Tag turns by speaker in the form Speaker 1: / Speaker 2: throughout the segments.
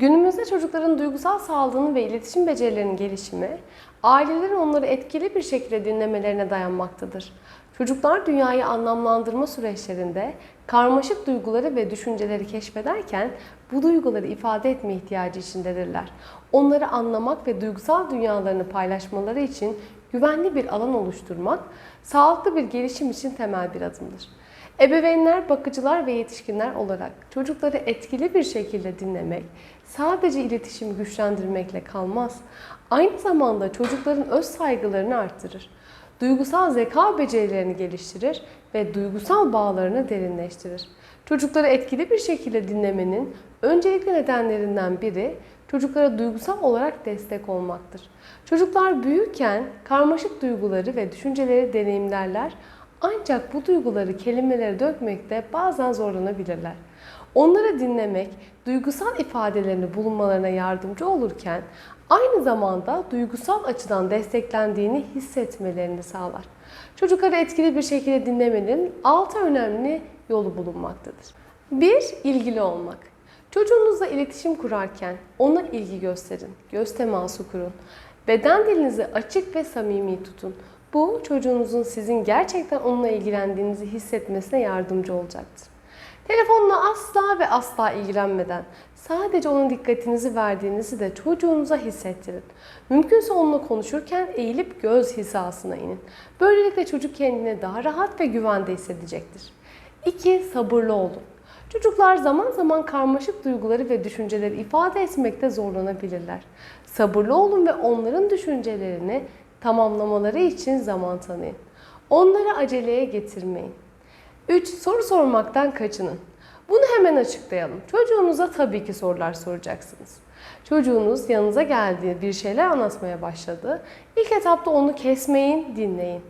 Speaker 1: Günümüzde çocukların duygusal sağlığının ve iletişim becerilerinin gelişimi, ailelerin onları etkili bir şekilde dinlemelerine dayanmaktadır. Çocuklar dünyayı anlamlandırma süreçlerinde karmaşık duyguları ve düşünceleri keşfederken bu duyguları ifade etme ihtiyacı içindedirler. Onları anlamak ve duygusal dünyalarını paylaşmaları için güvenli bir alan oluşturmak, sağlıklı bir gelişim için temel bir adımdır. Ebeveynler, bakıcılar ve yetişkinler olarak çocukları etkili bir şekilde dinlemek sadece iletişimi güçlendirmekle kalmaz. Aynı zamanda çocukların öz saygılarını arttırır. Duygusal zeka becerilerini geliştirir ve duygusal bağlarını derinleştirir. Çocukları etkili bir şekilde dinlemenin öncelikli nedenlerinden biri çocuklara duygusal olarak destek olmaktır. Çocuklar büyürken karmaşık duyguları ve düşünceleri deneyimlerler ancak bu duyguları kelimelere dökmekte bazen zorlanabilirler. Onları dinlemek, duygusal ifadelerini bulunmalarına yardımcı olurken aynı zamanda duygusal açıdan desteklendiğini hissetmelerini sağlar. Çocukları etkili bir şekilde dinlemenin altı önemli yolu bulunmaktadır. 1. ilgili olmak. Çocuğunuzla iletişim kurarken ona ilgi gösterin, göz teması kurun. Beden dilinizi açık ve samimi tutun. Bu çocuğunuzun sizin gerçekten onunla ilgilendiğinizi hissetmesine yardımcı olacaktır. Telefonla asla ve asla ilgilenmeden sadece onun dikkatinizi verdiğinizi de çocuğunuza hissettirin. Mümkünse onunla konuşurken eğilip göz hizasına inin. Böylelikle çocuk kendini daha rahat ve güvende hissedecektir. 2. Sabırlı olun. Çocuklar zaman zaman karmaşık duyguları ve düşünceleri ifade etmekte zorlanabilirler. Sabırlı olun ve onların düşüncelerini tamamlamaları için zaman tanıyın. Onları aceleye getirmeyin. 3. Soru sormaktan kaçının. Bunu hemen açıklayalım. Çocuğunuza tabii ki sorular soracaksınız. Çocuğunuz yanınıza geldiği bir şeyler anlatmaya başladı. İlk etapta onu kesmeyin, dinleyin.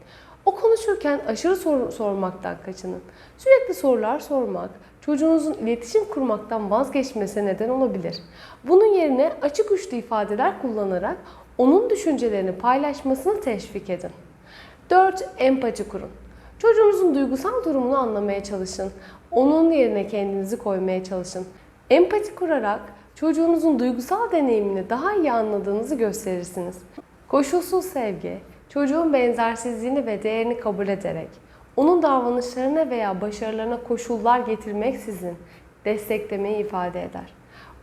Speaker 1: O konuşurken aşırı soru sormaktan kaçının. Sürekli sorular sormak, çocuğunuzun iletişim kurmaktan vazgeçmesine neden olabilir. Bunun yerine açık uçlu ifadeler kullanarak onun düşüncelerini paylaşmasını teşvik edin. 4. Empati kurun. Çocuğunuzun duygusal durumunu anlamaya çalışın. Onun yerine kendinizi koymaya çalışın. Empati kurarak çocuğunuzun duygusal deneyimini daha iyi anladığınızı gösterirsiniz. Koşulsuz sevgi, çocuğun benzersizliğini ve değerini kabul ederek, onun davranışlarına veya başarılarına koşullar getirmeksizin desteklemeyi ifade eder.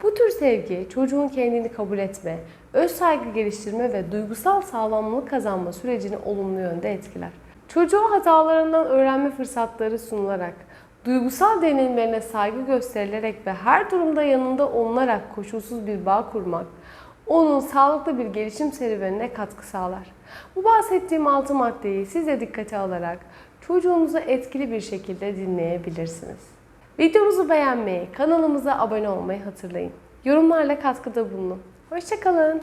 Speaker 1: Bu tür sevgi çocuğun kendini kabul etme, öz saygı geliştirme ve duygusal sağlamlık kazanma sürecini olumlu yönde etkiler. Çocuğa hatalarından öğrenme fırsatları sunularak, duygusal deneyimlerine saygı gösterilerek ve her durumda yanında olunarak koşulsuz bir bağ kurmak, onun sağlıklı bir gelişim serüvenine katkı sağlar. Bu bahsettiğim altı maddeyi siz de dikkate alarak çocuğunuzu etkili bir şekilde dinleyebilirsiniz. Videomuzu beğenmeyi, kanalımıza abone olmayı hatırlayın. Yorumlarla katkıda bulunun. Hoşçakalın.